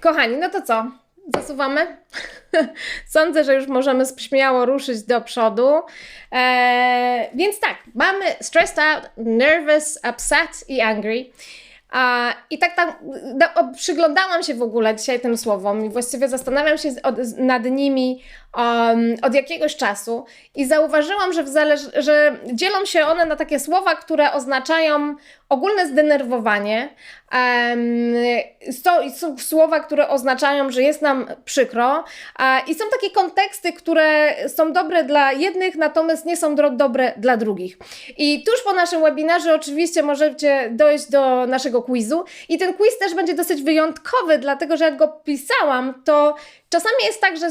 kochani, no to co? Zasuwamy? Sądzę, że już możemy śmiało ruszyć do przodu. Eee, więc tak, mamy stressed out, nervous, upset i angry. A, I tak tam da- o, przyglądałam się w ogóle dzisiaj tym słowom i właściwie zastanawiam się z- od, nad nimi um, od jakiegoś czasu i zauważyłam, że, że dzielą się one na takie słowa, które oznaczają ogólne zdenerwowanie. Um, są, słowa, które oznaczają, że jest nam przykro. I są takie konteksty, które są dobre dla jednych, natomiast nie są dobre dla drugich. I tuż po naszym webinarze oczywiście możecie dojść do naszego quizu i ten quiz też będzie dosyć wyjątkowy, dlatego że jak go pisałam, to czasami jest tak, że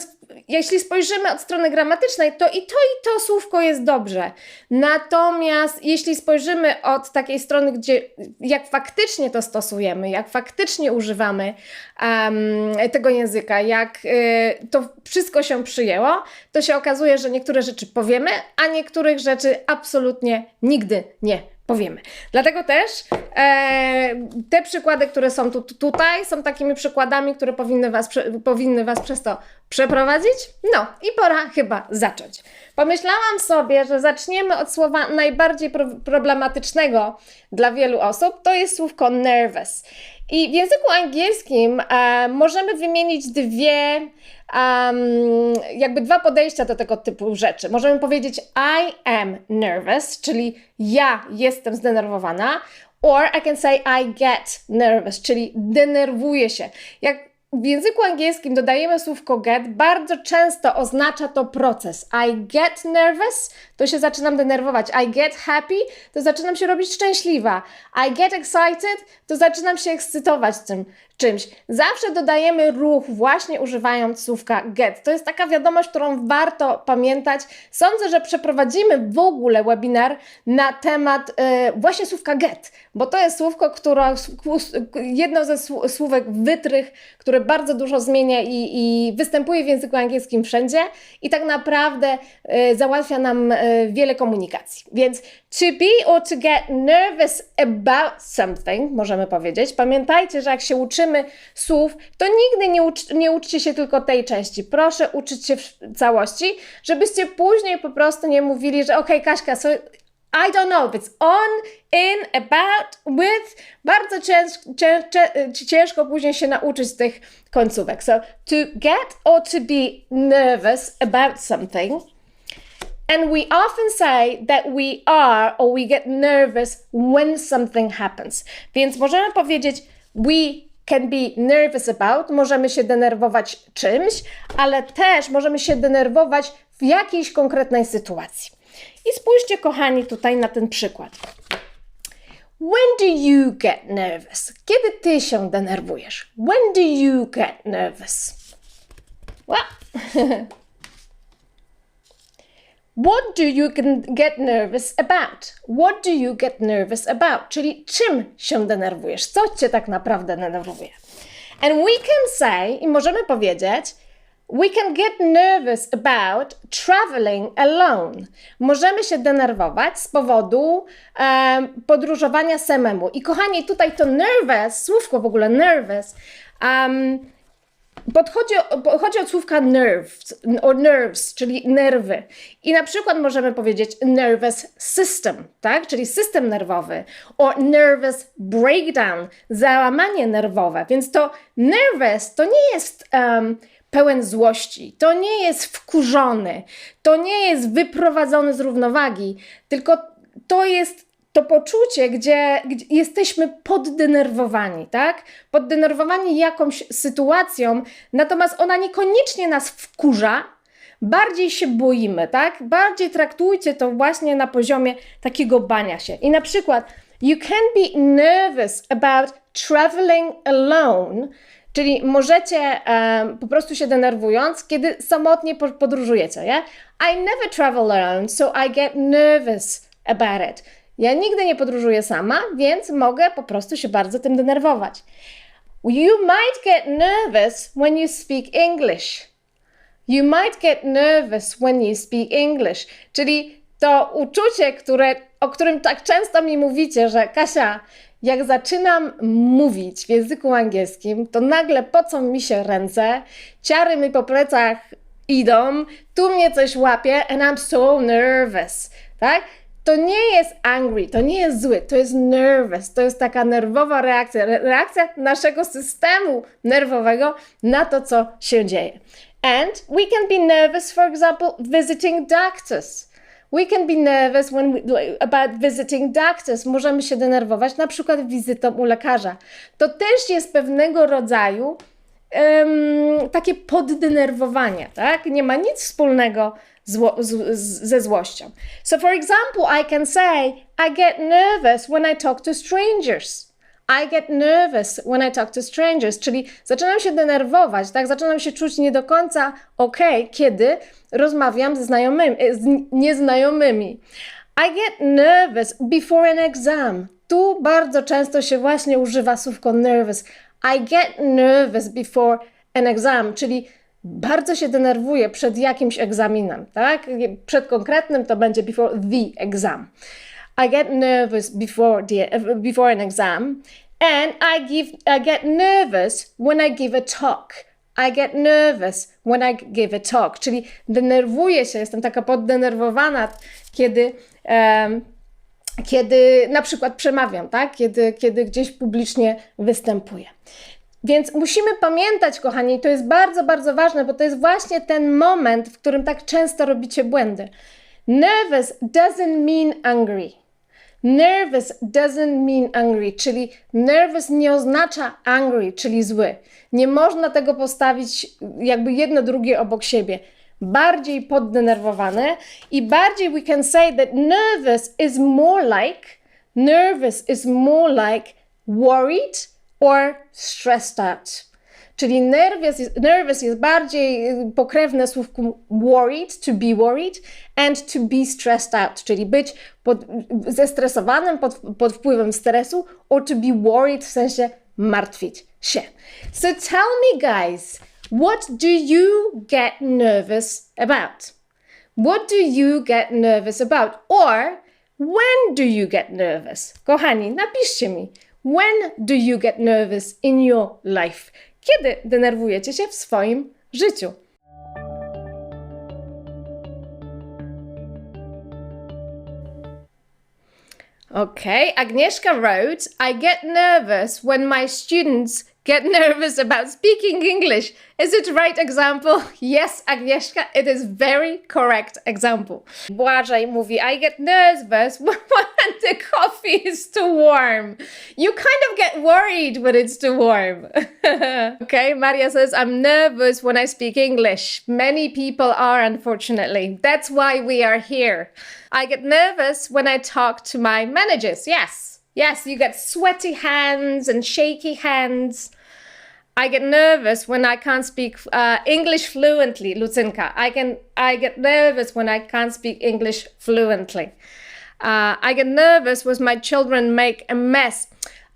jeśli spojrzymy od strony gramatycznej, to i to i to słówko jest dobrze. Natomiast jeśli spojrzymy od takiej strony, gdzie jak faktycznie to stosujemy, jak faktycznie używamy em, tego języka, jak y, to wszystko się przyjęło, to się okazuje, że niektóre rzeczy powiemy, a niektórych rzeczy absolutnie nigdy nie powiemy. Dlatego też e, te przykłady, które są tu, tu, tutaj, są takimi przykładami, które powinny was, powinny was przez to przeprowadzić. No i pora chyba zacząć. Pomyślałam sobie, że zaczniemy od słowa najbardziej pro, problematycznego dla wielu osób. To jest słówko nervous. I w języku angielskim e, możemy wymienić dwie, um, jakby dwa podejścia do tego typu rzeczy. Możemy powiedzieć I am nervous, czyli ja jestem zdenerwowana, or I can say I get nervous, czyli denerwuję się. Jak w języku angielskim dodajemy słówko get, bardzo często oznacza to proces. I get nervous, to się zaczynam denerwować. I get happy, to zaczynam się robić szczęśliwa. I get excited, to zaczynam się ekscytować tym czymś. Zawsze dodajemy ruch właśnie używając słówka get. To jest taka wiadomość, którą warto pamiętać. Sądzę, że przeprowadzimy w ogóle webinar na temat e, właśnie słówka get, bo to jest słówko, które, jedno ze sł- słówek wytrych, które bardzo dużo zmienia i, i występuje w języku angielskim wszędzie i tak naprawdę e, załatwia nam e, wiele komunikacji. Więc to be or to get nervous about something, możemy powiedzieć. Pamiętajcie, że jak się uczymy słów, to nigdy nie, ucz, nie uczcie się tylko tej części. Proszę uczyć się w całości, żebyście później po prostu nie mówili, że okej, Kaśka, so I don't know if it's on, in, about, with. Bardzo cięż, cię, cię, ciężko później się nauczyć tych końcówek. So to get or to be nervous about something. And we often say that we are or we get nervous when something happens. Więc możemy powiedzieć we can be nervous about, możemy się denerwować czymś, ale też możemy się denerwować w jakiejś konkretnej sytuacji. I spójrzcie, kochani, tutaj na ten przykład. When do you get nervous? Kiedy ty się denerwujesz? When do you get nervous? Well, What do you get nervous about? What do you get nervous about? Czyli czym się denerwujesz? Co cię tak naprawdę denerwuje? And we can say, i możemy powiedzieć, we can get nervous about traveling alone. Możemy się denerwować z powodu em, podróżowania samemu. I kochani, tutaj to nervous, słówko w ogóle nervous, um, podchodzi, pochodzi od słówka nerves, or nerves, czyli nerwy. I na przykład możemy powiedzieć nervous system, tak? czyli system nerwowy, or nervous breakdown, załamanie nerwowe. Więc to nervous to nie jest um, pełen złości, to nie jest wkurzony, to nie jest wyprowadzony z równowagi, tylko to jest to poczucie, gdzie, gdzie jesteśmy poddenerwowani, tak? Poddenerwowani jakąś sytuacją, natomiast ona niekoniecznie nas wkurza, bardziej się boimy, tak? Bardziej traktujcie to właśnie na poziomie takiego bania się. I na przykład, you can be nervous about traveling alone, czyli możecie em, po prostu się denerwując, kiedy samotnie po- podróżujecie, nie? I never travel alone, so I get nervous about it. Ja nigdy nie podróżuję sama, więc mogę po prostu się bardzo tym denerwować. You might get nervous when you speak English. You might get nervous when you speak English. Czyli to uczucie, które, o którym tak często mi mówicie, że Kasia, jak zaczynam mówić w języku angielskim, to nagle pocą mi się ręce, ciary mi po plecach idą, tu mnie coś łapie and I'm so nervous, tak? To nie jest angry, to nie jest zły, to jest nervous, to jest taka nerwowa reakcja, re- reakcja naszego systemu nerwowego na to, co się dzieje. And we can be nervous, for example, visiting doctors. We can be nervous when we, about visiting doctors. Możemy się denerwować na przykład wizytą u lekarza. To też jest pewnego rodzaju em, takie poddenerwowanie, tak? Nie ma nic wspólnego zło, z, ze złością. So for example, I can say, I get nervous when I talk to strangers. I get nervous when I talk to strangers, czyli zaczynam się denerwować, tak? Zaczynam się czuć nie do końca ok, kiedy rozmawiam znajomymi, e, z nieznajomymi. I get nervous before an exam. Tu bardzo często się właśnie używa słówko nervous. I get nervous before an exam, czyli bardzo się denerwuję przed jakimś egzaminem, tak? Przed konkretnym to będzie before the exam. I get nervous before the before an exam, and I give I get nervous when I give a talk. I get nervous when I give a talk, czyli denerwuję się, jestem taka poddenerwowana, kiedy em, kiedy na przykład przemawiam, tak? Kiedy, kiedy gdzieś publicznie występuję. Więc musimy pamiętać, kochani, to jest bardzo, bardzo ważne, bo to jest właśnie ten moment, w którym tak często robicie błędy. Nervous doesn't mean angry. Nervous doesn't mean angry, czyli nervous nie oznacza angry, czyli zły. Nie można tego postawić jakby jedno drugie obok siebie. Bardziej poddenerwowane i bardziej we can say that nervous is more like nervous is more like worried or stressed out. Czyli nervous jest, nervous jest bardziej y, pokrewne słówku worried, to be worried, and to be stressed out, czyli być pod, zestresowanym pod, pod wpływem stresu, or to be worried w sensie martwić się. So tell me guys, what do you get nervous about? What do you get nervous about? Or when do you get nervous? Kochani, napiszcie mi. When do you get nervous in your life? Kiedy denerwujecie się w swoim życiu? Okay, Agnieszka wrote, I get nervous when my students get nervous about speaking English. Is it right example? Yes, Agnieszka, it is very correct example. Błażej mówi, I get nervous when the coffee is too warm. You kind of get worried when it's too warm. okay, Maria says, I'm nervous when I speak English. Many people are, unfortunately. That's why we are here. I get nervous when I talk to my managers. Yes. Yes, you get sweaty hands and shaky hands. I get nervous when I can't speak uh, English fluently, Lucinka. I can I get nervous when I can't speak English fluently. Uh, I get nervous when my children make a mess.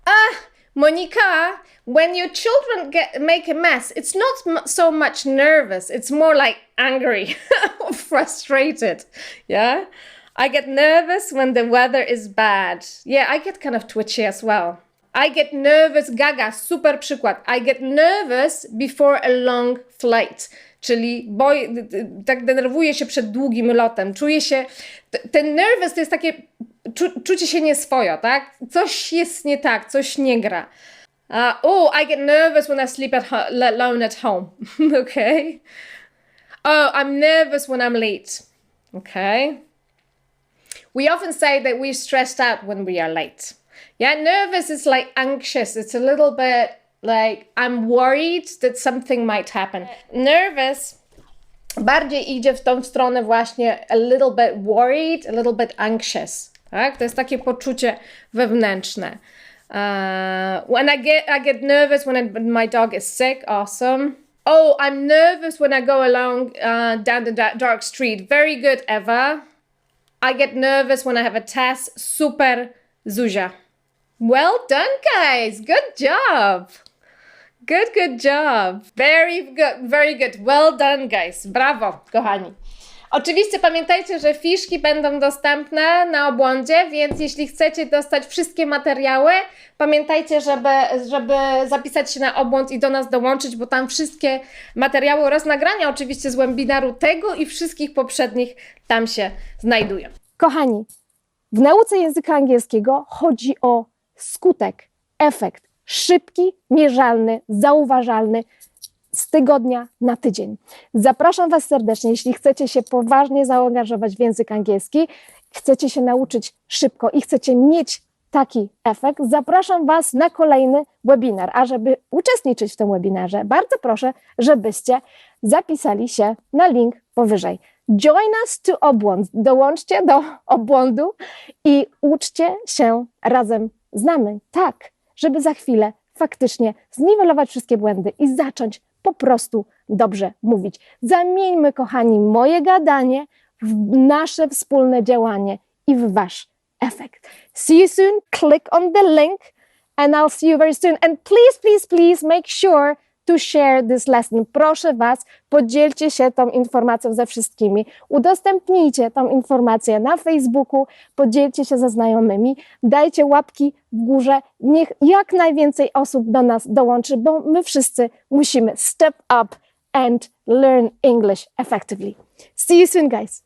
Ah, Monica, when your children get make a mess, it's not so much nervous. It's more like angry, or frustrated. Yeah. I get nervous when the weather is bad. Yeah, I get kind of twitchy as well. I get nervous, gaga, super przykład. I get nervous before a long flight. Czyli boj, d- d- tak denerwuję się przed długim lotem. Czuję się. Ten nervous to jest takie czu, czucie się nieswojo, tak? Coś jest nie tak, coś nie gra. Uh, oh, I get nervous when I sleep at alone at home. okay. Oh, I'm nervous when I'm late. Okay. We often say that we're stressed out when we are late. Yeah, nervous is like anxious. It's a little bit like I'm worried that something might happen. Nervous bardziej idzie w tą stronę właśnie a little bit worried, a little bit anxious. Tak? To jest takie poczucie wewnętrzne. Uh, when I get I get nervous when I, my dog is sick. Awesome. Oh, I'm nervous when I go along uh, down the da- dark street. Very good, Eva. I get nervous when I have a test. Super, Zuzia. Well done, guys. Good job. Good, good job. Very good, very good. Well done, guys. Brawo, kochani. Oczywiście pamiętajcie, że fiszki będą dostępne na obłądzie, więc jeśli chcecie dostać wszystkie materiały, pamiętajcie, żeby, żeby zapisać się na obłąd i do nas dołączyć, bo tam wszystkie materiały oraz nagrania oczywiście z webinaru tego i wszystkich poprzednich tam się znajdują. Kochani, w nauce języka angielskiego chodzi o skutek, efekt szybki, mierzalny, zauważalny z tygodnia na tydzień. Zapraszam Was serdecznie, jeśli chcecie się poważnie zaangażować w język angielski, chcecie się nauczyć szybko i chcecie mieć taki efekt, zapraszam Was na kolejny webinar. A żeby uczestniczyć w tym webinarze, bardzo proszę, żebyście zapisali się na link powyżej. Join us to obłąd. Dołączcie do obłądu i uczcie się razem z nami. Tak, żeby za chwilę faktycznie zniwelować wszystkie błędy i zacząć po prostu dobrze mówić. Zamieńmy, kochani, moje gadanie w nasze wspólne działanie i w wasz efekt. See you soon. Click on the link and I'll see you very soon. And please, please, please make sure to share this lesson. Proszę Was, podzielcie się tą informacją ze wszystkimi. Udostępnijcie tą informację na Facebooku, podzielcie się ze znajomymi, dajcie łapki w górze. Niech jak najwięcej osób do nas dołączy, bo my wszyscy musimy step up and learn English effectively. See you soon, guys.